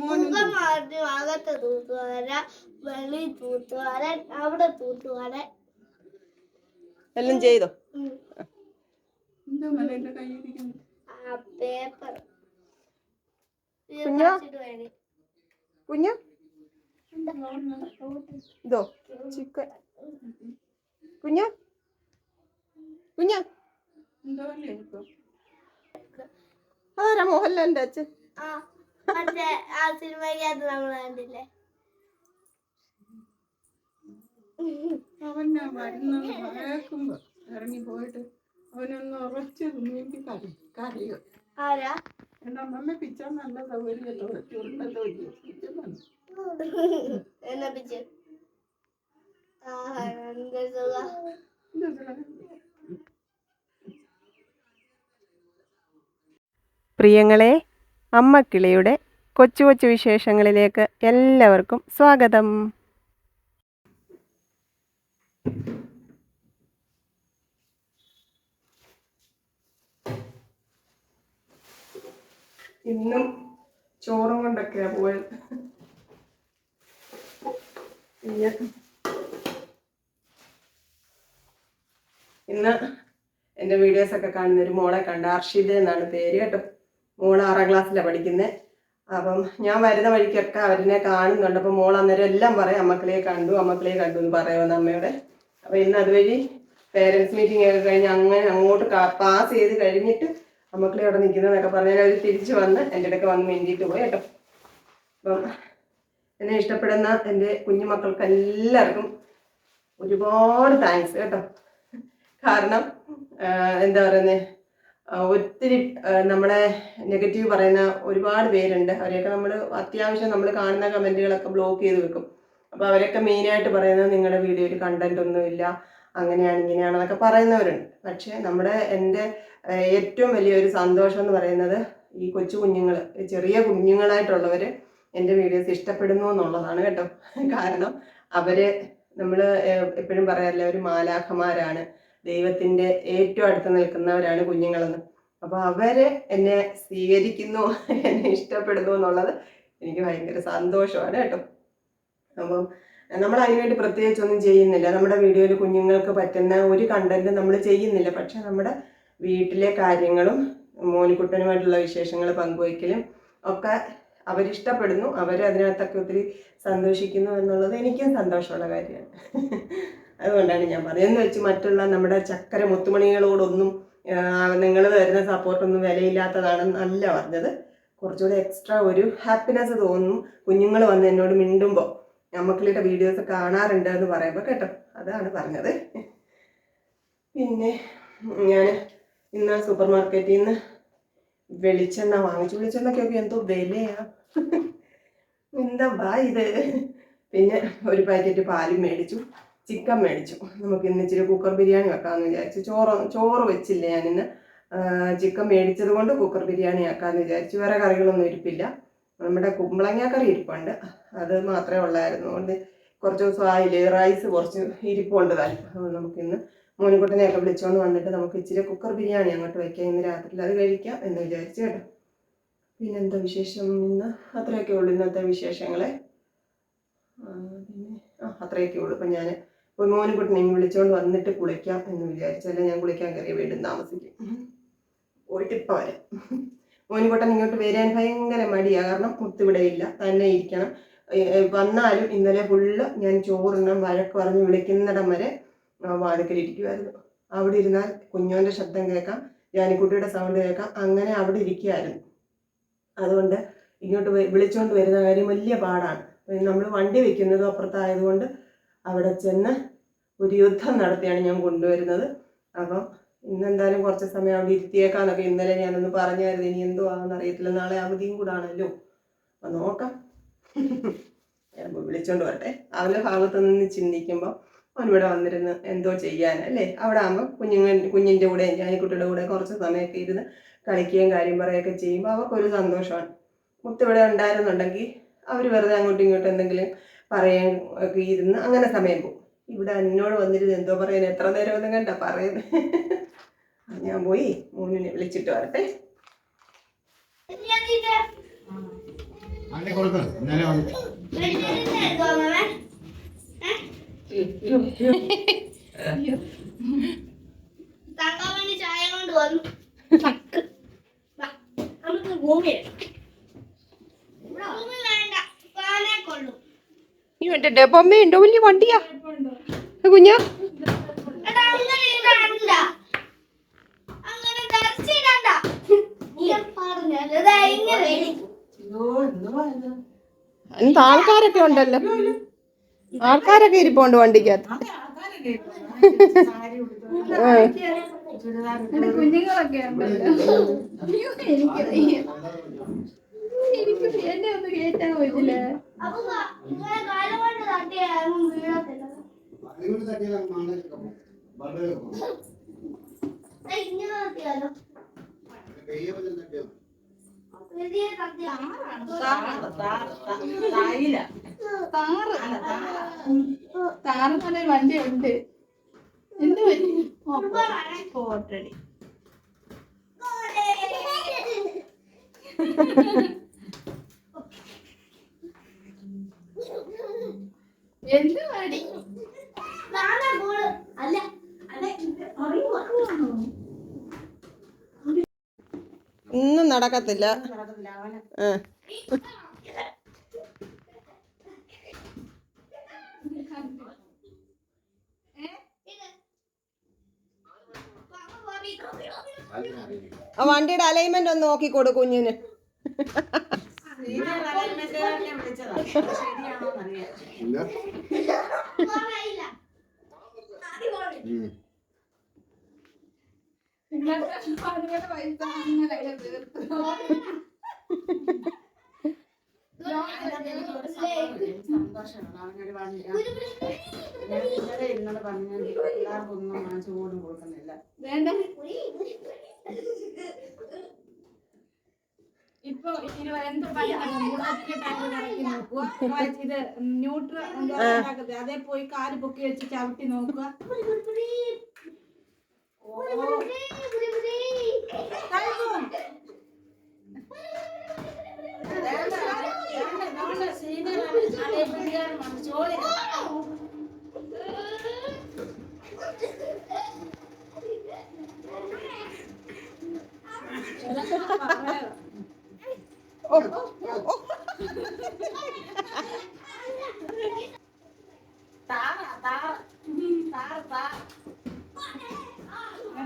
മുഖം ആദ്യം അകത്ത് തൂത്തുവാര വെളി തൂത്തുവാരൻ അവിടെ തൂത്തുവാരൻ എല്ലാം ചെയ്തോ? പേപ്പർ. കുഞ്ഞോ? കുഞ്ഞു? ഇതോ ചിക്കൻ. കുഞ്ഞു? കുഞ്ഞു? അതാരാ മോഹൻലാലിന്റെ അച്ഛൻ? ആ മറ്റേ ആ സിനിമയ്ക്കകത്ത് നമ്മൾ കണ്ടില്ലേ? അവൻ ഞാൻ വരുന്നത് കേൾക്കുമ്പോ ഇറങ്ങി പോയിട്ട് അവനൊന്ന് ഉറച്ചു എനിക്ക് കറി കറിയോ ആരാ? എന്റെ അമ്മമ്മ പിച്ച നല്ല സൗകര്യത്തോടെ ചുരുണ്ടല്ലോ എന്നാ പിച്ച? പ്രിയങ്ങളെ അമ്മക്കിളിയുടെ കൊച്ചു കൊച്ചു വിശേഷങ്ങളിലേക്ക് എല്ലാവർക്കും സ്വാഗതം. ഇന്നും ചോറും കൊണ്ടൊക്കെയാ പോയത്. ഇന്ന് എന്റെ വീഡിയോസൊക്കെ കാണുന്ന ഒരു മോളെ കണ്ട അർഷിത എന്നാണ് പേര് കേട്ടോ. മോൾ ആറാം ക്ലാസ്സിലാണ് പഠിക്കുന്നത് അപ്പം ഞാൻ വരുന്ന വഴിക്കൊക്കെ അവരിനെ കാണുന്നുണ്ട് അപ്പം മോൾ അന്നേരം എല്ലാം പറയും അമ്മക്കളെ കണ്ടു അമ്മക്കളെ കണ്ടു എന്ന് പറയുമെന്ന് അമ്മയോടെ. അപ്പം ഇന്ന് അതുവഴി പേരൻസ് മീറ്റിംഗ് ഒക്കെ കഴിഞ്ഞ് അങ്ങനെ അങ്ങോട്ട് പാസ് ചെയ്ത് കഴിഞ്ഞിട്ട് അമ്മക്കളെ അവിടെ നിൽക്കുന്നതെന്നൊക്കെ പറഞ്ഞാൽ അവർ തിരിച്ചു വന്ന് എന്റെ അടുക്ക വന്ന് മിണ്ടിയിട്ട് പോയി കേട്ടോ. അപ്പം എന്നെ ഇഷ്ടപ്പെടുന്ന എന്റെ കുഞ്ഞുമക്കൾക്ക് എല്ലാവർക്കും ഒരുപാട് താങ്ക്സ് കേട്ടോ. കാരണം എന്താ പറയുന്നത് ഒത്തിരി നമ്മളെ നെഗറ്റീവ് പറയുന്ന ഒരുപാട് പേരുണ്ട്. അവരെയൊക്കെ നമ്മൾ അത്യാവശ്യം നമ്മൾ കാണുന്ന കമന്റുകളൊക്കെ ബ്ലോക്ക് ചെയ്ത് വെക്കും. അപ്പോൾ അവരൊക്കെ മെയിനായിട്ട് പറയുന്നത് നിങ്ങളുടെ വീഡിയോയിൽ കണ്ടന്റ് ഒന്നുമില്ല അങ്ങനെയാണ് ഇങ്ങനെയാണെന്നൊക്കെ പറയുന്നവരുണ്ട്. പക്ഷേ നമ്മുടെ എന്റെ ഏറ്റവും വലിയൊരു സന്തോഷം എന്ന് പറയുന്നത് ഈ കൊച്ചു കുഞ്ഞുങ്ങൾ ചെറിയ കുഞ്ഞുങ്ങളായിട്ടുള്ളവർ എന്റെ വീഡിയോസ് ഇഷ്ടപ്പെടുന്നു എന്നുള്ളതാണ് കേട്ടോ. കാരണം അവർ നമ്മൾ എപ്പോഴും പറയാറില്ല ഒരു മാലാഖമാരാണ്. ദൈവത്തിന്റെ ഏറ്റവും അടുത്ത് നിൽക്കുന്നവരാണ് കുഞ്ഞുങ്ങളെന്ന്. അപ്പോൾ അവർ എന്നെ സ്വീകരിക്കുന്നു എന്നെ ഇഷ്ടപ്പെടുന്നു എന്നുള്ളത് എനിക്ക് ഭയങ്കര സന്തോഷമാണ് കേട്ടോ. അപ്പം നമ്മൾ അതിനുവേണ്ടി പ്രത്യേകിച്ചൊന്നും ചെയ്യുന്നില്ല. നമ്മുടെ വീഡിയോയിൽ കുഞ്ഞുങ്ങൾക്ക് പറ്റുന്ന ഒരു കണ്ടന്റ് നമ്മൾ ചെയ്യുന്നില്ല. പക്ഷെ നമ്മുടെ വീട്ടിലെ കാര്യങ്ങളും മോനിക്കുട്ടനുമായിട്ടുള്ള വിശേഷങ്ങൾ പങ്കുവയ്ക്കലും ഒക്കെ അവരിഷ്ടപ്പെടുന്നു. അവർ അതിനകത്തൊക്കെ ഒത്തിരി സന്തോഷിക്കുന്നു എന്നുള്ളത് എനിക്കും സന്തോഷമുള്ള കാര്യമാണ്. അതുകൊണ്ടാണ് ഞാൻ പറയുന്നത്. വെച്ച് മറ്റുള്ള നമ്മുടെ ചക്കര മുത്തുമണികളോടൊന്നും നിങ്ങൾ തരുന്ന സപ്പോർട്ടൊന്നും വിലയില്ലാത്തതാണെന്ന് അല്ല പറഞ്ഞത്. കുറച്ചുകൂടെ എക്സ്ട്രാ ഒരു ഹാപ്പിനെസ് തോന്നും. കുഞ്ഞുങ്ങൾ വന്ന് എന്നോട് മിണ്ടുമ്പോൾ നമ്മക്കളുടെ വീഡിയോസ് കാണാറുണ്ട് എന്ന് പറയുമ്പോൾ കേട്ടോ അതാണ് പറഞ്ഞത്. പിന്നെ ഞാൻ ഇന്ന് സൂപ്പർ മാർക്കറ്റിൽ നിന്ന് വെളിച്ചെണ്ണ വാങ്ങിച്ചു. വെളിച്ചെണ്ണയ്ക്കൊക്കെ എന്തോ വിലയാ. എന്താ ഇത്? പിന്നെ ഒരു പാക്കറ്റ് പാലും മേടിച്ചു. ചിക്കൻ മേടിച്ചു. നമുക്ക് ഇന്ന് ഇച്ചിരി കുക്കർ ബിരിയാണി വെക്കാമെന്ന് വിചാരിച്ചു. ചോറ് ചോറ് വെച്ചില്ല ഞാൻ ഞാനിന്ന് ചിക്കൻ മേടിച്ചത് കൊണ്ട് കുക്കർ ബിരിയാണി ആക്കാമെന്ന് വിചാരിച്ചു. വേറെ കറികളൊന്നും ഇരിപ്പില്ല. നമ്മുടെ കുമ്പളങ്ങ കറി ഇരിപ്പുണ്ട്. അത് മാത്രമേ ഉള്ളായിരുന്നു. അതുകൊണ്ട് കുറച്ച് ദിവസം ആയില്ലേ? റൈസ് കുറച്ച് ഇരിപ്പുണ്ട് താല്പര്യം അതുകൊണ്ട് നമുക്കിന്ന് മോനിക്കുട്ടനെയൊക്കെ വിളിച്ചുകൊണ്ട് വന്നിട്ട് നമുക്ക് ഇച്ചിരി കുക്കർ ബിരിയാണി അങ്ങോട്ട് വയ്ക്കാം ഇന്ന് രാത്രിയിൽ അത് കഴിക്കാം എന്ന് വിചാരിച്ചു കേട്ടോ. പിന്നെ എന്താ വിശേഷം? ഇന്ന് അത്രയൊക്കെ ഉള്ളൂ ഇന്നത്തെ വിശേഷങ്ങളെ. പിന്നെ ആ അത്രയൊക്കെ ഉള്ളൂ. ഇപ്പം ഞാൻ ഒരു മോനിക്കുട്ടനെ വിളിച്ചുകൊണ്ട് വന്നിട്ട് കുളിക്കാം എന്ന് വിചാരിച്ചല്ലേ ഞാൻ കുളിക്കാൻ കയറിയ വീണ്ടും താമസിക്കും. പോയിട്ട് ഇപ്പം വരാം. മോനുകുട്ടൻ ഇങ്ങോട്ട് വരാൻ ഭയങ്കര മടിയാണ് കാരണം മുത്തിവിടെയില്ല തന്നെ ഇരിക്കണം. വന്നാലും ഇന്നലെ ഫുള്ള് ഞാൻ ചോറിനും വഴക്ക് പറഞ്ഞ് വിളിക്കുന്നിടം വരെ വാതിക്കലിരിക്കുമായിരുന്നു അവിടെ ഇരുന്നാൽ കുഞ്ഞോന്റെ ശബ്ദം കേൾക്കാം. ജാനിക്കുട്ടിയുടെ സൗണ്ട് കേൾക്കാം. അങ്ങനെ അവിടെ ഇരിക്കുമായിരുന്നു അതുകൊണ്ട് ഇങ്ങോട്ട് വിളിച്ചോണ്ട് വരുന്ന കാര്യം വലിയ പാടാണ്. നമ്മൾ വണ്ടി വെക്കുന്നത് അപ്പുറത്തായതുകൊണ്ട് അവിടെ ചെന്ന് ഒരു യുദ്ധം നടത്തിയാണ് ഞാൻ കൊണ്ടുവരുന്നത്. അപ്പം ഇന്നെന്തായാലും കുറച്ച് സമയം അവിടെ ഇരുത്തിയേക്കാന്നൊക്കെ ഇന്നലെ ഞാനൊന്ന് പറഞ്ഞായിരുന്നു. ഇനി എന്തോ ആണെന്ന് അറിയത്തില്ല. നാളെ അവധിയും കൂടാണല്ലോ അപ്പം നോക്കാം. വിളിച്ചോണ്ട് വരട്ടെ. അവന്റെ ഭാഗത്ത് നിന്ന് ചിന്തിക്കുമ്പോൾ അവനിവിടെ വന്നിരുന്ന് എന്തോ ചെയ്യാനല്ലേ അവിടെ ആകുമ്പോൾ കുഞ്ഞുങ്ങൾ കുഞ്ഞിന്റെ കൂടെ ഞാനിക്കുട്ടിയുടെ കൂടെ കുറച്ച് സമയമൊക്കെ ഇരുന്ന് കളിക്കുകയും കാര്യം പറയുകയൊക്കെ ചെയ്യുമ്പോൾ അവർക്കൊരു സന്തോഷമാണ്. മുത്തിവിടെ ഉണ്ടായിരുന്നുണ്ടെങ്കിൽ അവർ വെറുതെ അങ്ങോട്ടും ഇങ്ങോട്ടും എന്തെങ്കിലും പറയാൻ ഒക്കെ ഇരുന്ന് അങ്ങനെ സമയം പോകും. ഇവിടെ എന്നോട് വന്നിരുന്ന് എന്തോ പറയാൻ എത്ര നേരം ഒന്നും കണ്ട പറയുന്നത് ഞാൻ പോയി മൂന്നിനെ വിളിച്ചിട്ട് വരട്ടെ. കൊടുക്കണം ഇന്നലെ വന്നു വെളിച്ചെണ്ണ എടുത്തോ അമ്മേ? തങ്കമണി ചായ കൊണ്ട് വന്നു വാ, നമുക്ക് ഭൂമി ഭൂമി വേണ്ട പാനെ കൊള്ളും ഈ മറ്റേ ഡബമ്മ ഉണ്ടോ വലിയ വണ്ടിയാ ഏ, കുഞ്ഞാ എടാ, അങ്ങനെ ഇടണ്ട. അങ്ങനെ ധരിച്ചിടണ്ട. ഞാൻ പറഞ്ഞത് ദാ ഇങ്ങനെ ഇരിക്കും. വലിയ വണ്ടിയാ? കുഞ്ഞാ? അതിന് ആൾക്കാരൊക്കെ ഉണ്ടല്ലോ. ആൾക്കാരൊക്കെ ഇരിപ്പുണ്ട് വണ്ടിക്കകത്ത്. കുഞ്ഞുങ്ങളൊക്കെ ഉണ്ടല്ലോ അയ്യോ എനിക്ക് വയ്യ. എനിക്ക് എന്നെ ഒന്ന് കേറ്റാൻ പറ്റില്ല അപ്പൊ വാ, ഇങ്ങനെ കാലം കൊണ്ട് തട്ടിയാലും വീഴത്തില്ല. അതുകൊണ്ട് തട്ടിയാൽ മാണ്ടൊക്കെ പോകും വളരെ പോകും. താറ്, തന്നെ വണ്ടി ഉണ്ട് എന്ത് പറ്റി. പോട്ടടി. എന്ത് പടി. അല്ല? ഒന്നും നടക്കത്തില്ല. വണ്ടിയുടെ അലൈൻമെന്റ് ഒന്ന് നോക്കി കൊടു കുഞ്ഞിന്. ശരിയാണോ ഞാൻ ഇന്നലെ ഇന്നലെ പറഞ്ഞു പിള്ളേർക്കൊന്നും ഞാൻ ചൂടും കൊടുക്കുന്നില്ല വേണ്ട ഇപ്പൊ നോക്കുക ഇത് ന്യൂട്ര അതേ പോയി കാൽ പൊക്കി വെച്ച് ചവിട്ടി നോക്കുക.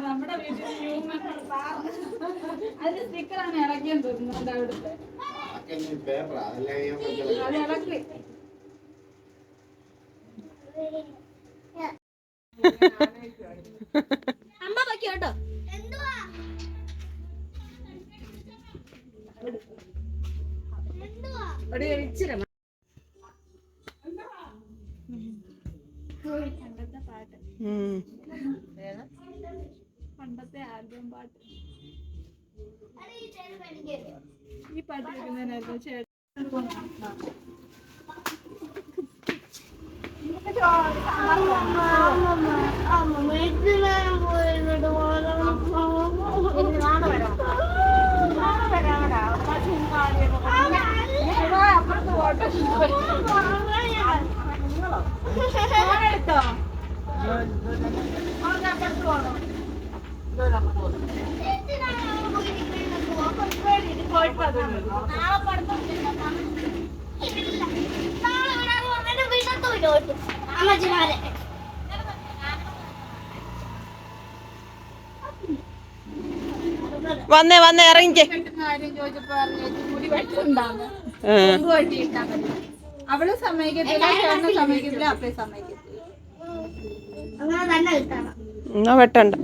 നമ്മുടെ വീട്ടിൽ ഹ്യൂമൻ അതിന്റെ സ്റ്റിക്കറാണ് ഇളക്കിയെന്ന് തോന്നുന്നുണ്ട് അവിടുത്തെ അത് ഇളക്കി അമ്മ വയ്ക്കോ പണ്ടത്തെ ആൽബം പാട്ട്. ഈ പാട്ട് കേൾക്കുന്നതിനായിരുന്നു ചേട്ടൻ. എടുത്തോ അമ്മച്ചിമാരെ വന്നേ വന്നേ ഇറങ്ങിക്കേ കെട്ടുന്ന കാര്യം ചോദിച്ചപ്പോ പറഞ്ഞു മുടി വെട്ടുണ്ടാന്ന് ഏ. മുമ്പ് വെട്ടിയിട്ടാ മതി അവൾ സമ്മതിക്കത്തില്ല ചേട്ടനും സമ്മതിക്കത്തില്ല അപ്പേ സമ്മതിക്കത്തില്ല വന്നേ ഇറങ്ങിക്കേ എന്നാ വെട്ടണ്ട.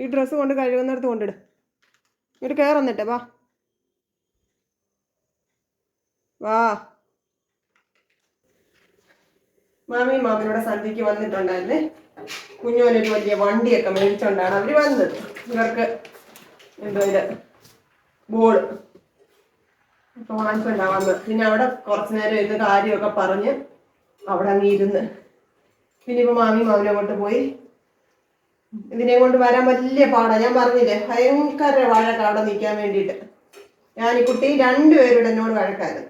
ഈ ഡ്രസ്സ് കൊണ്ട് കഴുകുന്നിടത്ത് കൊണ്ടിട്. ഇങ്ങോട്ട് കയറന്നിട്ടേ വാ. വാ. മാമി മാമിനോടെ സന്ധ്യക്ക് വന്നിട്ടുണ്ടായിരുന്നേ. കുഞ്ഞോനൊരു വലിയ വണ്ടിയൊക്കെ മേടിച്ചോണ്ടാണ് അവർ വന്നത്. ഇവർക്ക് എന്തോ വാങ്ങിച്ചുണ്ടാവാന്ന് വാങ്ങിച്ചോണ്ടാ പിന്നെ അവിടെ കുറച്ചു നേരം ഇരുന്ന് കാര്യമൊക്കെ പറഞ്ഞ് അവിടെ അങ്ങ് ഇരുന്ന്. പിന്നെ ഇപ്പൊ മാമി മാമിനെ അങ്ങോട്ട് പോയി. ഇതിനെ കൊണ്ട് വരാൻ വലിയ പാടാ. ഞാൻ പറഞ്ഞില്ലേ ഭയങ്കര വഴക്കാ അവിടെ നിൽക്കാൻ വേണ്ടിയിട്ട്. ഞാൻ ഈ കുട്ടി രണ്ടുപേരുടെ എന്നോട് വഴക്കായിരുന്നു.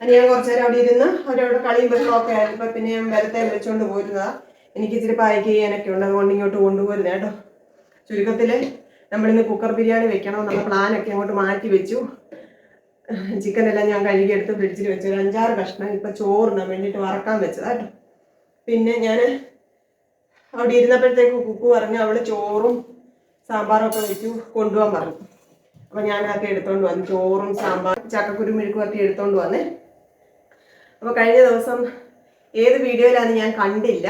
അങ്ങനെ ഞാൻ കുറച്ചു നേരം അവിടെ ഇരുന്ന് അവരവിടെ കളിയും ആയിരുന്നു. പിന്നെ ഞാൻ വരത്തെ വിളിച്ചുകൊണ്ട് പോയിരുന്നതാ. എനിക്ക് ഇച്ചിരി പായ്ക്ക് ചെയ്യാനൊക്കെ ഉണ്ട്. അതുകൊണ്ട് ഇങ്ങോട്ട് കൊണ്ടുപോരുന്നത് കേട്ടോ. ചുരുക്കത്തിൽ നമ്മളിന്ന് കുക്കർ ബിരിയാണി വെക്കണം എന്നുള്ള പ്ലാനൊക്കെ അങ്ങോട്ട് മാറ്റി വെച്ചു. ചിക്കൻ എല്ലാം ഞാൻ കഴുകിയെടുത്ത് ഫ്രിഡ്ജിൽ വെച്ചു. ഒരു അഞ്ചാറ് കഷ്ണം ഇപ്പം ചോറിന് വേണ്ടിയിട്ട് വറക്കാൻ വെച്ചതാ കേട്ടോ. പിന്നെ ഞാൻ അവിടെ ഇരുന്നപ്പോഴത്തേക്ക് കുക്കു പറഞ്ഞു അവൾ ചോറും സാമ്പാറും ഒക്കെ വെച്ചു കൊണ്ടുപോകാൻ പറഞ്ഞു. അപ്പം ഞാൻ അതൊക്കെ എടുത്തോണ്ട് വന്നു. ചോറും സാമ്പാറും ചക്കക്കുരു മെഴുക്കും ഒക്കെ എടുത്തോണ്ട് വന്നേ. അപ്പോൾ കഴിഞ്ഞ ദിവസം ഏത് വീഡിയോയിലാണ് ഞാൻ കണ്ടില്ല.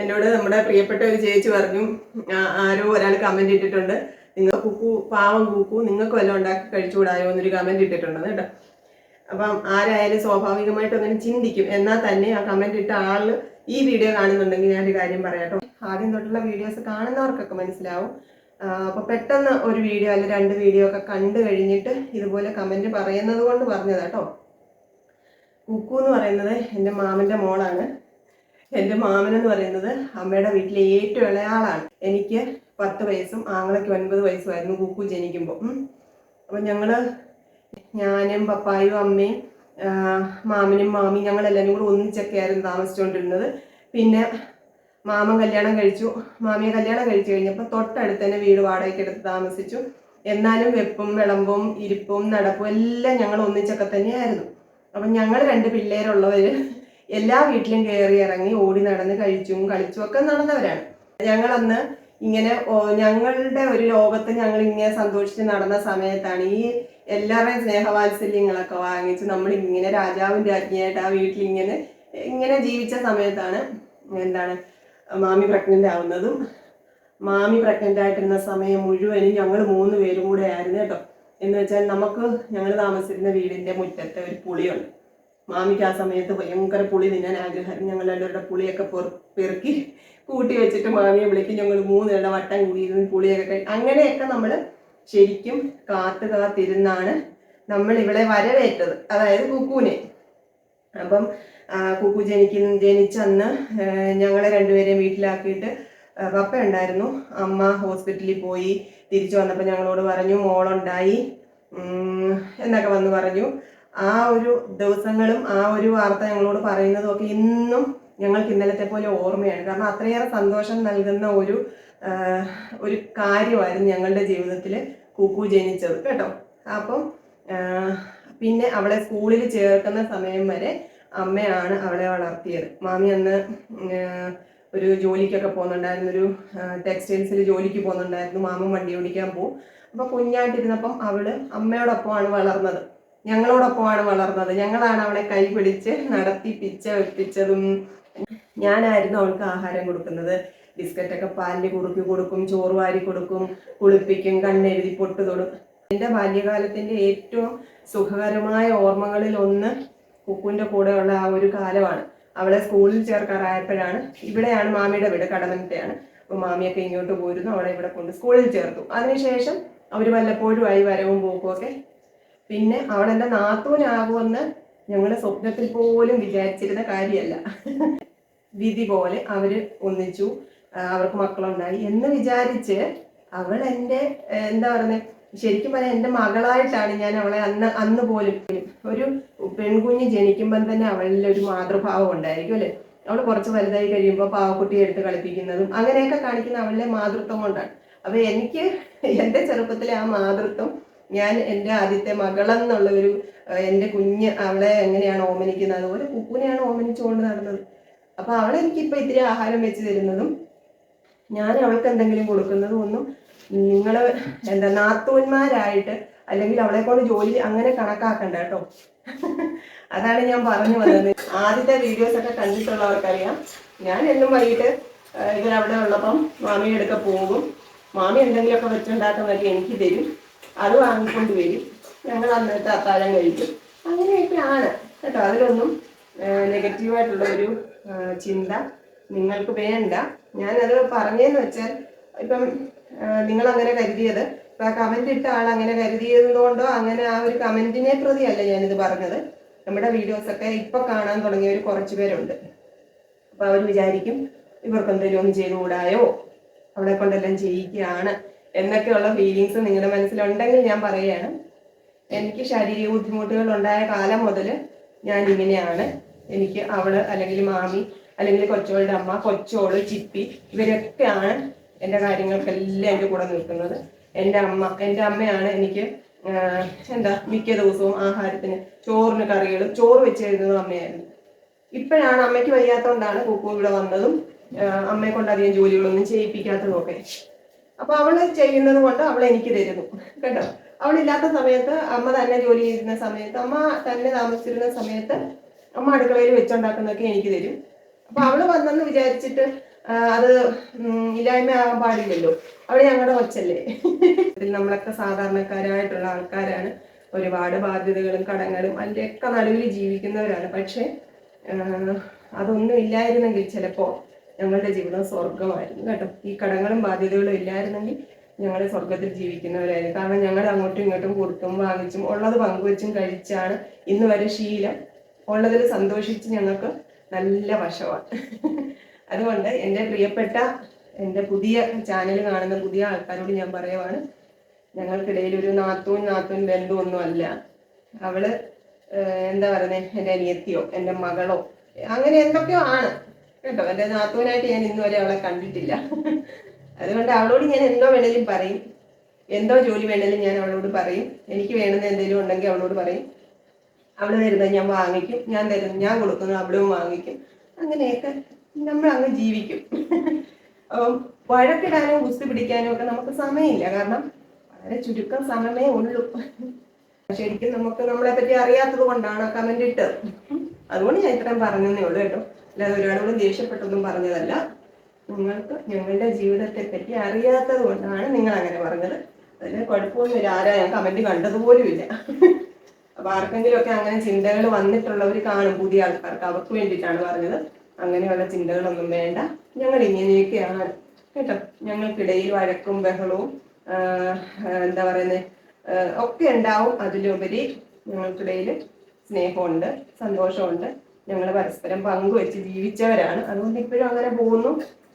എന്നോട് നമ്മുടെ പ്രിയപ്പെട്ട ഒരു ചേച്ചി പറഞ്ഞു ആരോ ഒരാൾ കമന്റ് ഇട്ടിട്ടുണ്ട്. നിങ്ങൾ കുക്കു പാവം കുക്കു നിങ്ങൾക്ക് വല്ലതും ഉണ്ടാക്കി കഴിച്ചുകൂടായോ? എന്നൊരു കമന്റ് ഇട്ടിട്ടുണ്ട് കേട്ടോ. അപ്പം ആരായാലും സ്വാഭാവികമായിട്ടും അങ്ങനെ ചിന്തിക്കും. എന്നാൽ തന്നെ ആ കമന്റ് ഇട്ട ആൾ ഈ വീഡിയോ കാണുന്നുണ്ടെങ്കിൽ ഞാനൊരു കാര്യം പറയാട്ടോ ആദ്യം തൊട്ടുള്ള വീഡിയോസ് കാണുന്നവർക്കൊക്കെ മനസ്സിലാവും. അപ്പോൾ പെട്ടെന്ന് ഒരു വീഡിയോ അല്ലെങ്കിൽ രണ്ട് വീഡിയോ ഒക്കെ കണ്ടു കഴിഞ്ഞിട്ട് ഇതുപോലെ കമന്റ് പറയുന്നത് കൊണ്ട് പറഞ്ഞതാട്ടോ കുക്കു എന്ന് പറയുന്നത് എന്റെ മാമന്റെ മോളാണ്. എന്റെ മാമൻ എന്ന് പറയുന്നത് അമ്മയുടെ വീട്ടിലെ ഏറ്റവും ഇളയാളാണ്. എനിക്ക് പത്ത് വയസ്സും ആങ്ങളയ്ക്ക് ഒൻപത് വയസ്സുമായിരുന്നു കുക്കു ജനിക്കുമ്പോൾ. അപ്പം ഞങ്ങൾ ഞാനും പപ്പായും അമ്മയും മാമനും മാമിയും ഞങ്ങളെല്ലാവരും കൂടെ ഒന്നിച്ചൊക്കെയായിരുന്നു താമസിച്ചുകൊണ്ടിരുന്നത്. പിന്നെ മാമൻ കല്യാണം കഴിച്ചു. മാമിയെ കല്യാണം കഴിച്ചു കഴിഞ്ഞപ്പോൾ തൊട്ടടുത്ത് തന്നെ വീട് വാടകയ്ക്ക് എടുത്ത് താമസിച്ചു. എന്നാലും വെപ്പും വിളമ്പും ഇരിപ്പും നടപ്പും എല്ലാം ഞങ്ങൾ ഒന്നിച്ചൊക്കെ തന്നെയായിരുന്നു. അപ്പം ഞങ്ങൾ രണ്ട് പിള്ളേരുള്ളവർ എല്ലാ വീട്ടിലും കയറി ഇറങ്ങി ഓടി നടന്ന് കഴിച്ചും കളിച്ചും ഒക്കെ നടന്നവരാണ്. ഞങ്ങളന്ന് ഇങ്ങനെ ഞങ്ങളുടെ ഒരു ലോകത്ത് ഞങ്ങൾ ഇങ്ങനെ സന്തോഷിച്ച് നടന്ന സമയത്താണ് ഈ എല്ലാവരുടെയും സ്നേഹവാത്സല്യങ്ങളൊക്കെ വാങ്ങിച്ച് നമ്മൾ ഇങ്ങനെ രാജാവും രാജ്ഞിയായിട്ട് ആ വീട്ടിൽ ഇങ്ങനെ ഇങ്ങനെ ജീവിച്ച സമയത്താണ് എന്താണ് മാമി പ്രഗ്നന്റ് ആവുന്നതും. മാമി പ്രഗ്നന്റ് ആയിട്ടിരുന്ന സമയം മുഴുവനും ഞങ്ങൾ മൂന്ന് പേരും കൂടെ ആയിരുന്നു കേട്ടോ. എന്ന് വെച്ചാൽ നമുക്ക് ഞങ്ങൾ താമസിക്കുന്ന വീടിന്റെ മുറ്റത്ത് ഒരു പുളിയുണ്ട്. മാമിക്ക് ആ സമയത്ത് ഭയങ്കര പുളി തിന്നാൻ ആഗ്രഹം. ഞങ്ങൾ എല്ലാവരുടെ പുളിയൊക്കെ പെറുക്കി കൂട്ടി വെച്ചിട്ട് മാമിയെ വിളിക്കും. ഞങ്ങൾ മൂന്ന് പേരുടെ വട്ടം കൂടിയിരുന്ന് പുളിയൊക്കെ കഴിക്കും അങ്ങനെയൊക്കെ നമ്മൾ ശരിക്കും കാത്തു കാത്തിരുന്നാണ് നമ്മൾ ഇവിടെ വരവേറ്റത്. അതായത് കുക്കുവിനെ. അപ്പം കുക്കു ജനിക്കുന്ന ജനിച്ചന്ന് ഞങ്ങളെ രണ്ടുപേരെയും വീട്ടിലാക്കിയിട്ട് പപ്പ ഉണ്ടായിരുന്നു അമ്മ ഹോസ്പിറ്റലിൽ പോയി. തിരിച്ചു വന്നപ്പോൾ ഞങ്ങളോട് പറഞ്ഞു മോളുണ്ടായി. എന്നൊക്കെ വന്ന് പറഞ്ഞു. ആ ഒരു ദിവസങ്ങളും ആ ഒരു വാർത്ത ഞങ്ങളോട് പറയുന്നതും ഒക്കെ ഇന്നും ഞങ്ങൾക്ക് ഇന്നലത്തെ പോലെ ഓർമ്മയാണ്. കാരണം അത്രയേറെ സന്തോഷം നൽകുന്ന ഒരു ഒരു കാര്യമായിരുന്നു ഞങ്ങളുടെ ജീവിതത്തിൽ കുക്കു ജനിച്ചത് കേട്ടോ. അപ്പം പിന്നെ അവളെ സ്കൂളിൽ ചേർക്കുന്ന സമയം വരെ അമ്മയാണ് അവളെ വളർത്തിയത്. മാമി അന്ന് ഒരു ജോലിക്കൊക്കെ പോകുന്നുണ്ടായിരുന്നു ഒരു ടെക്സ്റ്റൈൽസിൽ ജോലിക്ക് പോകുന്നുണ്ടായിരുന്നു മാമൻ വണ്ടി ഓടിക്കാൻ പോകും. അപ്പോൾ കുഞ്ഞായിട്ടിരുന്നപ്പം അവൾ അമ്മയോടൊപ്പമാണ് വളർന്നത്. ഞങ്ങളോടൊപ്പമാണ് വളർന്നത്. ഞങ്ങളാണ് അവളെ കൈ പിടിച്ച് നടത്തി പിച്ച വെപ്പിച്ചതും. ഞാനായിരുന്നു അവൾക്ക് ആഹാരം കൊടുക്കുന്നത്. ബിസ്ക്കറ്റൊക്കെ പാലിൽ കുറുക്കി കൊടുക്കും ചോറ് വാരി കൊടുക്കും കുളിപ്പിക്കും കണ്ണെഴുതി പൊട്ട് തൊടും. എന്റെ ബാല്യകാലത്തിന്റെ ഏറ്റവും സുഖകരമായ ഓർമ്മകളിൽ ഒന്ന് കുക്കുവിന്റെ കൂടെയുള്ള ആ ഒരു കാലമാണ്. അവളെ സ്കൂളിൽ ചേർക്കാറായപ്പോഴാണ് ഇവിടെയാണ് മാമിയുടെ വീട് കടമനത്തെയാണ് അപ്പോൾ മാമിയൊക്കെ ഇങ്ങോട്ട് പോയിരുന്നു അവളെ ഇവിടെ കൊണ്ട് സ്കൂളിൽ ചേർത്തു. അതിനുശേഷം അവർ വല്ലപ്പോഴും ആയി വരവും പോക്കും ഒക്കെ. പിന്നെ അവളെന്റെ നാത്തൂനാകുമെന്ന് ഞങ്ങൾ സ്വപ്നത്തിൽ പോലും വിചാരിച്ചിരുന്ന കാര്യമല്ല. വിധി പോലെ അവർ ഒന്നിച്ചു അവർക്ക് മക്കളുണ്ടായി എന്ന് വിചാരിച്ച് അവൾ എന്റെ എന്താ പറയുന്നത് ശരിക്കും പറയാൻ എന്റെ മകളായിട്ടാണ് ഞാൻ അവളെ അന്ന് അന്ന് പോലും ഒരു പെൺകുഞ്ഞ് ജനിക്കുമ്പം തന്നെ അവളിൽ ഒരു മാതൃഭാവം ഉണ്ടായിരിക്കും അല്ലേ? അവൾ കുറച്ച് വലുതായി കഴിയുമ്പോൾ പാവക്കുട്ടിയെ എടുത്ത് കളിപ്പിക്കുന്നതും അങ്ങനെയൊക്കെ കാണിക്കുന്ന അവളുടെ മാതൃത്വം കൊണ്ടാണ്. അപ്പൊ എനിക്ക് എന്റെ ചെറുപ്പത്തിലെ ആ മാതൃത്വം ഞാൻ എന്റെ ആദ്യത്തെ മകളെന്നുള്ള ഒരു എന്റെ കുഞ്ഞ് അവളെ എങ്ങനെയാണ് ഓമനിക്കുന്നത്? അതുപോലെ കുക്കുനെയാണ് ഓമനിച്ചുകൊണ്ട് നടന്നത്. അപ്പൊ അവളെനിക്കിപ്പോൾ ഇത്തിരി ആഹാരം വെച്ച് തരുന്നതും ഞാൻ അവൾക്ക് എന്തെങ്കിലും കൊടുക്കുന്നതും ഒന്നും നിങ്ങൾ എന്താ നാത്തൂന്മാരായിട്ട് അല്ലെങ്കിൽ അവളെ കൊണ്ട് ജോലി അങ്ങനെ കണക്കാക്കണ്ട കേട്ടോ. അതാണ് ഞാൻ പറഞ്ഞു വന്നത്. ആദ്യത്തെ വീഡിയോസ് ഒക്കെ കണ്ടിട്ടുള്ളവർക്കറിയാം. ഞാൻ എന്നും വൈകിട്ട് ഇവരവിടെ ഉള്ളപ്പം മാമിയുടെ അടുക്ക പോകും. മാമി എന്തെങ്കിലുമൊക്കെ വെച്ചുണ്ടാക്കുന്നതൊക്കെ എനിക്ക് തരും. അത് വാങ്ങിക്കൊണ്ട് വരും. ഞങ്ങൾ അന്നത്തെ അത്താഴം കഴിക്കും. അങ്ങനെയൊക്കെ ആണ് കേട്ടോ. അതിലൊന്നും നെഗറ്റീവായിട്ടുള്ള ഒരു ചിന്ത നിങ്ങൾക്ക് വേണ്ട. ഞാനത് പറഞ്ഞതെന്ന് വെച്ചാൽ ഇപ്പം നിങ്ങൾ അങ്ങനെ കരുതിയത്. ആ കമന്റ് ഇട്ട ആൾ അങ്ങനെ കരുതിയതുകൊണ്ടോ അങ്ങനെ ആ ഒരു കമന്റിനെ പ്രതിയല്ല ഞാനിത് പറഞ്ഞത്. നമ്മുടെ വീഡിയോസൊക്കെ ഇപ്പൊ കാണാൻ തുടങ്ങിയവർ കുറച്ചു പേരുണ്ട്. അപ്പൊ അവർ വിചാരിക്കും ഇവർക്ക് എന്തെങ്കിലും ഒന്ന് ചെയ്തുകൂടായോ? അവളെ കൊണ്ടെല്ലാം ചെയ്യിക്കുകയാണ് എന്നൊക്കെയുള്ള ഫീലിങ്സ് നിങ്ങളുടെ മനസ്സിലുണ്ടെങ്കിൽ ഞാൻ പറയുകയാണ്. എനിക്ക് ശാരീരിക ബുദ്ധിമുട്ടുകൾ ഉണ്ടായ കാലം മുതൽ ഞാൻ ഇങ്ങനെയാണ്. എനിക്ക് അവൾ അല്ലെങ്കിൽ മാമി അല്ലെങ്കിൽ കൊച്ചോളുടെ അമ്മ കൊച്ചോൾ ചിപ്പി ഇവരൊക്കെയാണ് എന്റെ കാര്യങ്ങൾക്കെല്ലാം എന്റെ കൂടെ നിൽക്കുന്നത്. എന്റെ അമ്മ എന്റെ അമ്മയാണ് എനിക്ക് എന്താ മിക്ക ദിവസവും ആഹാരത്തിന് ചോറിന് കറികൾ ചോറ് വെച്ച് തരുന്നത് അമ്മയായിരുന്നു. ഇപ്പോഴാണ് അമ്മയ്ക്ക് വയ്യാത്തതുകൊണ്ടാണ് കുക്കു ഇവിടെ വന്നതും അമ്മയെ കൊണ്ട് അധികം ജോലികളൊന്നും ചെയ്യിപ്പിക്കാത്തതും ഒക്കെ. അപ്പൊ അവൾ ചെയ്യുന്നത് കൊണ്ട് അവൾ എനിക്ക് തരുന്നു. കേട്ടോ? അവളില്ലാത്ത സമയത്ത് അമ്മ തന്നെ ജോലി ചെയ്യുന്ന സമയത്ത് അമ്മ തന്നെ താമസിച്ചിരുന്ന സമയത്ത് അമ്മ അടുക്കളയിൽ വെച്ചുണ്ടാക്കുന്നതൊക്കെ എനിക്ക് തരും. അപ്പൊ അവൾ വന്നെന്ന് വിചാരിച്ചിട്ട് അത് ഇല്ലായ്മയാകാൻ പാടില്ലല്ലോ. അവിടെ ഞങ്ങളുടെ കൊച്ചല്ലേ ഇതിൽ നമ്മളൊക്കെ സാധാരണക്കാരായിട്ടുള്ള ആൾക്കാരാണ്. ഒരുപാട് ബാധ്യതകളും കടങ്ങളും അതിന്റെയൊക്കെ നടുവിൽ ജീവിക്കുന്നവരാണ്. പക്ഷെ അതൊന്നും ഇല്ലായിരുന്നെങ്കിൽ ചിലപ്പോൾ ഞങ്ങളുടെ ജീവിതം സ്വർഗമായിരുന്നു കേട്ടോ. ഈ കടങ്ങളും ബാധ്യതകളും ഇല്ലായിരുന്നെങ്കിൽ ഞങ്ങൾ സ്വർഗത്തിൽ ജീവിക്കുന്നവരായിരുന്നു. കാരണം ഞങ്ങൾ അങ്ങോട്ടും ഇങ്ങോട്ടും കൊടുത്തും വാങ്ങിച്ചും ഉള്ളത് പങ്കുവെച്ചും കഴിച്ചാണ് ഇന്ന് വരെ ശീലം. ഉള്ളതിൽ സന്തോഷിച്ച് ഞങ്ങൾക്ക് നല്ല വശമാണ്. അതുകൊണ്ട് എന്റെ പ്രിയപ്പെട്ട എന്റെ പുതിയ ചാനൽ കാണുന്ന പുതിയ ആൾക്കാരോട് ഞാൻ പറയുവാണ് ഞങ്ങൾക്കിടയിൽ ഒരു നാത്തൂൻ നാത്തൂൻ ബന്ധുവൊന്നും അല്ല. അവൾ എന്താ പറയുന്നത് എന്റെ അനിയത്തിയോ എന്റെ മകളോ അങ്ങനെ എന്തൊക്കെയോ ആണ് കേട്ടോ. എന്റെ നാത്തൂനായിട്ട് ഞാൻ ഇന്നുവരെ അവളെ കണ്ടിട്ടില്ല. അതുകൊണ്ട് അവളോട് ഞാൻ എന്തോ വേണേലും പറയും. എന്തോ ജോലി വേണേലും ഞാൻ അവളോട് പറയും. എനിക്ക് വേണ്ടുന്ന എന്തെങ്കിലും ഉണ്ടെങ്കിൽ അവളോട് പറയും. അവൾ തരുന്നത് ഞാൻ വാങ്ങിക്കും. ഞാൻ തരുന്നത് ഞാൻ കൊടുക്കുന്നത് അവളും വാങ്ങിക്കും. അങ്ങനെയൊക്കെ നമ്മൾ അങ്ങ് ജീവിക്കും വഴക്കിടാനും കുസ്തി പിടിക്കാനും ഒക്കെ നമുക്ക് സമയമില്ല. കാരണം വളരെ ചുരുക്കം സമയമേ ഉള്ളൂ. ശരിക്കും നമുക്ക് നമ്മളെ പറ്റി അറിയാത്തത് കൊണ്ടാണ് കമന്റ് ഇട്ടത്. അതുകൊണ്ട് ഞാൻ ഇത്രയും പറഞ്ഞതേ ഉള്ളൂ കേട്ടോ. അല്ലാതെ ഒരാളോടും ദേഷ്യപ്പെട്ടൊന്നും പറഞ്ഞതല്ല. നിങ്ങൾക്ക് ഞങ്ങളുടെ ജീവിതത്തെ പറ്റി അറിയാത്തത് കൊണ്ടാണ് നിങ്ങൾ അങ്ങനെ പറഞ്ഞത്. അതിന് കുഴപ്പമൊന്നുമില്ല ആരാ ഞാൻ കമന്റ് കണ്ടതുപോലുമില്ല. അപ്പൊ ആർക്കെങ്കിലും ഒക്കെ അങ്ങനെ ചിന്തകൾ വന്നിട്ടുള്ളവർ കാണും. പുതിയ ആൾക്കാർക്ക് അവർക്ക് വേണ്ടിയിട്ടാണ് പറഞ്ഞത്. അങ്ങനെയുള്ള ചിന്തകളൊന്നും വേണ്ട. ഞങ്ങൾ ഇങ്ങനെയൊക്കെയാണ് കേട്ടോ. ഞങ്ങൾക്കിടയിൽ വഴക്കും ബഹളവും എന്താ പറയുന്നത് ഒക്കെ ഉണ്ടാവും. അതിലുപരി ഞങ്ങൾക്കിടയിൽ സ്നേഹമുണ്ട് സന്തോഷമുണ്ട്. ഞങ്ങൾ പരസ്പരം പങ്കുവെച്ച് ജീവിച്ചവരാണ്. അതുകൊണ്ട് ഇപ്പോഴും അങ്ങനെ പോകുന്നു.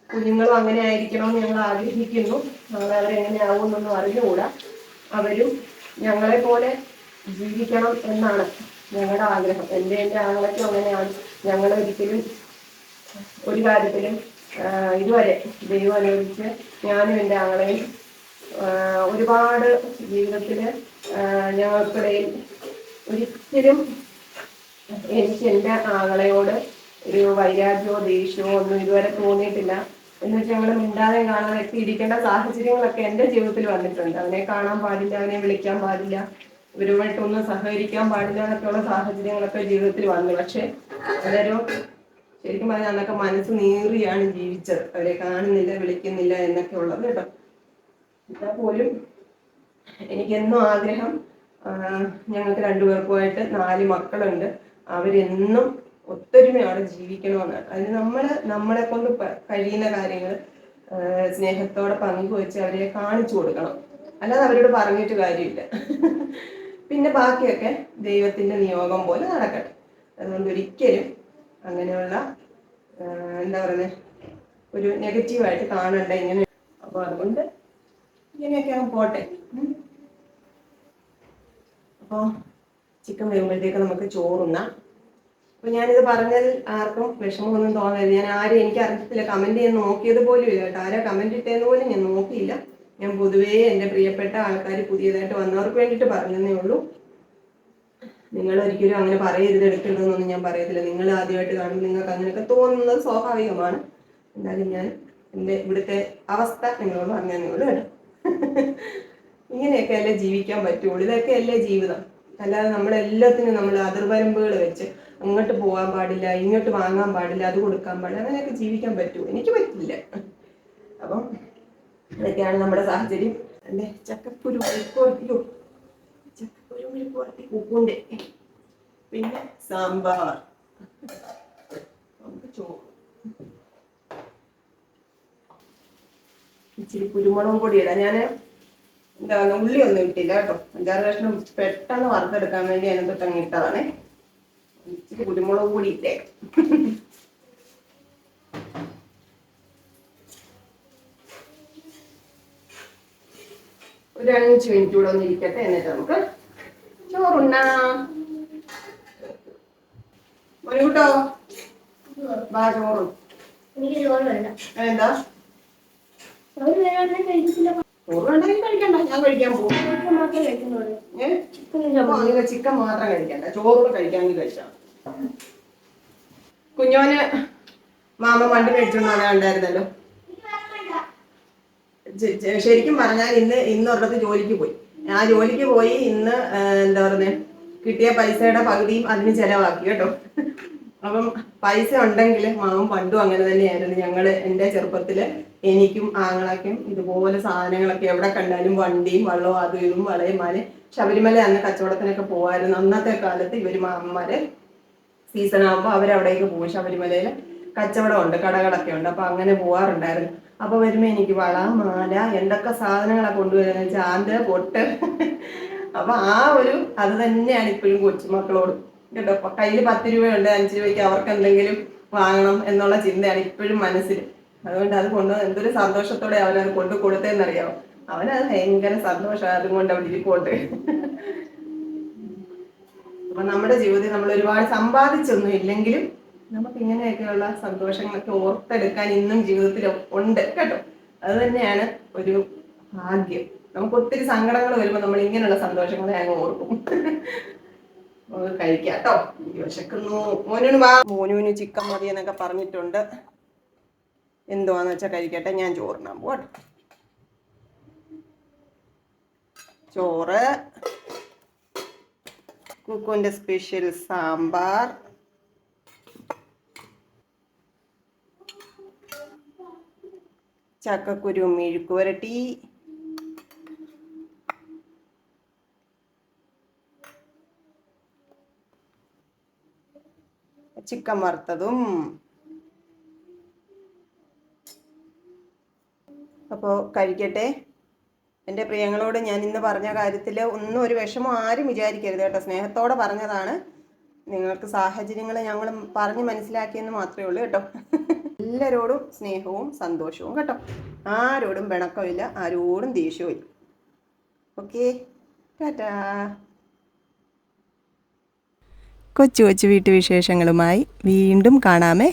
കുഞ്ഞുങ്ങളും അങ്ങനെ ആയിരിക്കണമെന്ന് ഞങ്ങൾ ആഗ്രഹിക്കുന്നു. ഞങ്ങൾ അവരെങ്ങനെ ആവുമെന്നൊന്നും അറിഞ്ഞുകൂടാ. അവരും ഞങ്ങളെ പോലെ ജീവിക്കണം എന്നാണ് ഞങ്ങളുടെ ആഗ്രഹം. എന്റെ എന്റെ ആങ്ങളൊക്കെ അങ്ങനെയാണ്. ഞങ്ങൾ ഒരിക്കലും ഒരു കാര്യത്തിലും ഇതുവരെ ദൈവം അനുവദിച്ച് ഞാനും എന്റെ ആങ്ങളെയും ഒരുപാട് ജീവിതത്തിൽ ഞങ്ങൾക്കിടയിൽ ഒരിക്കലും എനിക്ക് എന്റെ ആളെയോട് ഒരു വൈരാഗ്യമോ ദേഷ്യമോ ഒന്നും ഇതുവരെ തോന്നിയിട്ടില്ല. എന്ന് വെച്ചാൽ ഞങ്ങൾ മിണ്ടാതെ കാണാതെ ഇരിക്കേണ്ട സാഹചര്യങ്ങളൊക്കെ എന്റെ ജീവിതത്തിൽ വന്നിട്ടുണ്ട്. അവനെ കാണാൻ പാടില്ല അവനെ വിളിക്കാൻ പാടില്ല ഇവരുമായിട്ടൊന്നും സഹകരിക്കാൻ പാടില്ല എന്നൊക്കെയുള്ള സാഹചര്യങ്ങളൊക്കെ ജീവിതത്തിൽ വന്നു. പക്ഷെ പലരും ശരിക്കും പറഞ്ഞാൽ അന്നൊക്കെ മനസ്സ് നീറിയാണ് ജീവിച്ചത്. അവരെ കാണുന്നില്ല വിളിക്കുന്നില്ല എന്നൊക്കെ ഉള്ളത് കേട്ടോ. എന്നാൽ പോലും എനിക്കെന്നും ആഗ്രഹം ഞങ്ങൾക്ക് രണ്ടുപേർക്കുമായിട്ട് നാല് മക്കളുണ്ട്. അവരെന്നും ഒത്തൊരുമയോടെ ജീവിക്കണമെന്നാണ്. അതിന് നമ്മൾ നമ്മളെ കൊണ്ട് കഴിയുന്ന കാര്യങ്ങൾ സ്നേഹത്തോടെ പങ്കുവെച്ച് അവരെ കാണിച്ചു കൊടുക്കണം. അല്ലാതെ അവരോട് പറഞ്ഞിട്ട് കാര്യമില്ല. പിന്നെ ബാക്കിയൊക്കെ ദൈവത്തിന്റെ നിയോഗം പോലെ നടക്കട്ടെ. അതുകൊണ്ട് ഒരിക്കലും അങ്ങനെയുള്ള എന്താ പറയുന്നത് ഒരു നെഗറ്റീവായിട്ട് കാണണ്ട ഇങ്ങനെ. അപ്പോൾ അതുകൊണ്ട് ഇങ്ങനെയൊക്കെ അങ്ങ് പോട്ടെ. അപ്പോൾ ചിക്കൻ വരുമ്പോഴത്തേക്ക് നമുക്ക് ചോറുണ്ണാം. അപ്പൊ ഞാനിത് പറഞ്ഞതിൽ ആർക്കും വിഷമമൊന്നും തോന്നരുത്. ഞാൻ ആരും എനിക്ക് അറിയത്തില്ല. കമന്റ് ചെയ്യാൻ നോക്കിയത് പോലും ഇല്ല കേട്ടോ. ആരാ കമന്റ് ഇട്ടതെന്ന് പോലും ഞാൻ നോക്കിയില്ല. ഞാൻ പൊതുവേ എന്റെ പ്രിയപ്പെട്ട ആൾക്കാർ പുതിയതായിട്ട് വന്നവർക്ക് വേണ്ടിയിട്ട് പറഞ്ഞതേ ഉള്ളൂ. നിങ്ങൾ ഒരിക്കലും അങ്ങനെ പറയരുത് എടുക്കരുതെന്നൊന്നും ഞാൻ പറയത്തില്ല. നിങ്ങൾ ആദ്യമായിട്ട് കാണുമ്പോൾ നിങ്ങൾക്ക് അങ്ങനെയൊക്കെ തോന്നുന്നത് സ്വാഭാവികമാണ്. എന്നാലും ഞാൻ എന്റെ ഇവിടുത്തെ അവസ്ഥ നിങ്ങളോട് പറഞ്ഞതേ ഉള്ളൂ കേട്ടോ. ഇങ്ങനെയൊക്കെ അല്ലേ ജീവിക്കാൻ പറ്റുള്ളൂ. ഇതൊക്കെ അല്ലേ ജീവിതം. അല്ലാതെ നമ്മളെല്ലാത്തിനും നമ്മൾ അതിർവരമ്പുകൾ വെച്ച് അങ്ങോട്ട് പോകാൻ പാടില്ല ഇങ്ങോട്ട് വാങ്ങാൻ പാടില്ല അത് കൊടുക്കാൻ പാടില്ല അങ്ങനെയൊക്കെ ജീവിക്കാൻ പറ്റുമോ എനിക്ക് പറ്റില്ല. അപ്പം ഇതൊക്കെയാണ് നമ്മുടെ സാഹചര്യം. അല്ലേ? ചക്കപ്പുരു മെഴുക്കുവരട്ടിയോ ഒരു മുരിക്കുവാട്ടി ഉപ്പുണ്ട്. പിന്നെ സാമ്പാർ. നമുക്ക് ചോറ് ഇച്ചിരി കുരുമുളകും പൊടി ഇടാം. ഞാൻ എന്താണ് ഉള്ളി ഒന്നും ഇട്ടില്ല കേട്ടോ. അഞ്ചാറ് കഷ്ണം പെട്ടെന്ന് വറുത്തെടുക്കാൻ വേണ്ടി അതിനകത്ത് അങ്ങ് ഇട്ടതാണ്. ഇച്ചിരി കുരുമുളക് കൂടി ഇട്ടേ ഒരു അഞ്ച് മിനിറ്റ് കൂടെ ഒന്ന് ഇരിക്കട്ടെ. എന്നിട്ട് നമുക്ക് ചോറുണ്ണാം. മോനുകൂട്ടോ വാ ചോറും. എനിക്ക് ചോറ് വേണ്ട. എന്താ ചോറ് വേണമെങ്കിൽ കഴിച്ചില്ല ചോറ് വേണ്ടെങ്കിൽ കഴിക്കണ്ട. ഞാൻ കഴിക്കാൻ പോകും ചിക്കൻ മാത്രമേ കഴിക്കുന്നുള്ളൂ ചിക്കൻ അപ്പൊ അങ്ങനെ ചിക്കൻ മാത്രം കഴിക്കണ്ട. ചോറ് കഴിക്കാമെങ്കിൽ കഴിച്ചാൽ കുഞ്ഞോന് മാമ മണ്ടി ചെ- ചെ- ശരിക്കും പറഞ്ഞാൽ ഇന്ന് ഇന്നൊരിടത്ത് ജോലിക്ക് പോയി. ആ ജോലിക്ക് പോയി ഇന്ന് എന്താ പറയുന്നത് കിട്ടിയ പൈസയുടെ പകുതിയും അതിന് ചെലവാക്കി കേട്ടോ. അപ്പം പൈസ ഉണ്ടെങ്കിൽ മാമൻ പണ്ടും അങ്ങനെ തന്നെയായിരുന്നു. ഞങ്ങൾ എന്റെ ചെറുപ്പത്തിൽ എനിക്കും ആങ്ങളൊക്കെയും ഇതുപോലെ സാധനങ്ങളൊക്കെ എവിടെ കണ്ടാലും വണ്ടിയും വള്ളവും അതും ഇതും വളയും മാൽ ശബരിമല അന്ന് കച്ചവടത്തിനൊക്കെ പോകാമായിരുന്നു അന്നത്തെ കാലത്ത് ഇവർ മാമന്മാരെ സീസൺ ആകുമ്പോൾ അവരവിടേക്ക് പോകും ശബരിമലയിൽ കച്ചവടമുണ്ട് കടകളൊക്കെ ഉണ്ട് അപ്പൊ അങ്ങനെ പോവാറുണ്ടായിരുന്നു. അപ്പൊ വരുമ്പോ എനിക്ക് വള മാല എന്തൊക്കെ സാധനങ്ങളൊക്കെ കൊണ്ടുവരുന്നത് ചാന്ത് പൊട്ട്. അപ്പൊ ആ ഒരു അത് തന്നെയാണ് ഇപ്പോഴും കൊച്ചുമക്കളോട്. കേട്ടോ കയ്യിൽ പത്ത് രൂപയുണ്ട് അഞ്ച് രൂപയ്ക്ക് അവർക്ക് എന്തെങ്കിലും വാങ്ങണം എന്നുള്ള ചിന്തയാണ് ഇപ്പോഴും മനസ്സിൽ. അതുകൊണ്ട് അത് കൊണ്ട് എന്തൊരു സന്തോഷത്തോടെ അവനത് കൊണ്ടു കൊടുത്തേന്നറിയാമോ അവനത് ഭയങ്കര സന്തോഷം അതുകൊണ്ട് അവിടെ ഇരിപ്പോട്ട് അപ്പൊ നമ്മുടെ ജീവിതത്തിൽ നമ്മൾ ഒരുപാട് സമ്പാദിച്ചൊന്നും ഇല്ലെങ്കിലും നമുക്ക് ഇങ്ങനെയൊക്കെയുള്ള സന്തോഷങ്ങളൊക്കെ ഓർത്തെടുക്കാൻ ഇന്നും ജീവിതത്തിൽ ഉണ്ട് കേട്ടോ. അത് തന്നെയാണ് ഒരു ഭാഗ്യം. നമുക്ക് ഒത്തിരി സങ്കടങ്ങൾ വരുമ്പോൾ നമ്മൾ ഇങ്ങനെയുള്ള സന്തോഷങ്ങളെ അങ്ങ് ഓർക്കും. കഴിക്കാം മോനൂന് ചിക്കൻ മതി എന്നൊക്കെ പറഞ്ഞിട്ടുണ്ട്. എന്തുവാന്ന് വെച്ചാൽ കഴിക്കട്ടെ. ഞാൻ ചോറിനാൻ പോട്ടെ ചോറ്. കുക്കുവിന്റെ സ്പെഷ്യൽ സാമ്പാർ. ചക്കക്കുരു മെഴുക്ക് വരട്ടി ചിക്കൻ വറുത്തതും. അപ്പോൾ കഴിക്കട്ടെ. എന്റെ പ്രിയങ്ങളോട് ഞാൻ ഇന്ന് പറഞ്ഞ കാര്യത്തിൽ ഒന്നും ഒരു വിഷമം ആരും വിചാരിക്കരുത് കേട്ടോ. സ്നേഹത്തോടെ പറഞ്ഞതാണ്. നിങ്ങൾക്ക് സാഹചര്യങ്ങൾ ഞങ്ങൾ പറഞ്ഞ് മനസ്സിലാക്കിയെന്ന് മാത്രമേ ഉള്ളൂ കേട്ടോ. എല്ലാവരോടും സ്നേഹവും സന്തോഷവും കേട്ടോ. ആരോടും പിണക്കമില്ല ആരോടും ദേഷ്യവും ഇല്ല ഓക്കെ ടാറ്റാ. കൊച്ചു കൊച്ചു വീട്ടുവിശേഷങ്ങളുമായി വീണ്ടും കാണാമേ.